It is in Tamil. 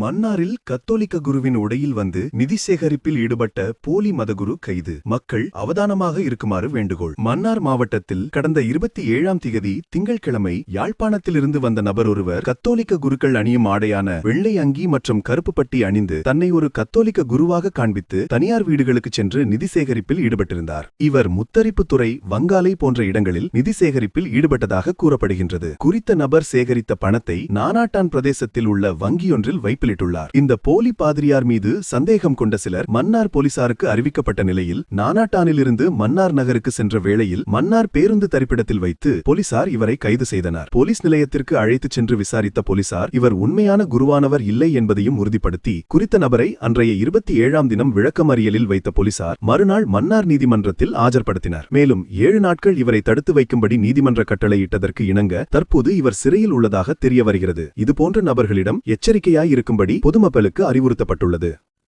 மன்னாரில் கத்தோலிக்க குருவின் உடையில் வந்து நிதி சேகரிப்பில் ஈடுபட்ட போலி மதகுரு கைது. மக்கள் அவதானமாக இருக்குமாறு வேண்டுகோள். மன்னார் மாவட்டத்தில் கடந்த இருபத்தி ஏழாம் திகதி திங்கட்கிழமை யாழ்ப்பாணத்திலிருந்து வந்த நபர் ஒருவர் கத்தோலிக்க குருக்கள் அணியும் ஆடையான வெள்ளை அங்கி மற்றும் கருப்பு பட்டி அணிந்து தன்னை ஒரு கத்தோலிக்க குருவாக காண்பித்து தனியார் வீடுகளுக்கு சென்று நிதி சேகரிப்பில் ஈடுபட்டிருந்தார். இவர் முத்தரிப்புத்துறை வங்காலை போன்ற இடங்களில் நிதி சேகரிப்பில் ஈடுபட்டதாக கூறப்படுகின்றது. குறித்த நபர் சேகரித்த பணத்தை நானாட்டான் பிரதேசத்தில் உள்ள வங்கியொன்றில் வைப்பிலிட்டுள்ளார் இந்த போலி பாதிரியார் மீது சந்தேகம் கொண்ட சிலர் மன்னார் போலீசாருக்கு அறிவிக்கப்பட்ட நிலையில் நானாட்டானிலிருந்து மன்னார் நகருக்கு சென்ற வேளையில் மன்னார் பேருந்து தரிப்பிடத்தில் வைத்து போலீசார் இவரை கைது செய்தனர். போலீஸ் நிலையத்திற்கு அழைத்துச் சென்று விசாரித்த போலீசார் இவர் உண்மையான குருவானவர் இல்லை என்பதையும் உறுதிப்படுத்தி குறித்த நபரை அன்றைய இருபத்தி ஏழாம் தினம் விளக்கமறியலில் வைத்த போலீசார் மறுநாள் மன்னார் நீதிமன்றத்தில் ஆஜர்படுத்தினர். மேலும் ஏழு நாட்கள் இவரை தடுத்து வைக்கும்படி நீதிமன்ற கட்டளையிட்டதற்கு இணங்க தற்போது இவர் சிறையில் உள்ளதாக தெரிய வருகிறது இதுபோன்ற நபர்களிடம் எச்சரிக்கையாய் செய்யும்படி பொதுமக்களுக்கு அறிவுறுத்தப்பட்டுள்ளது.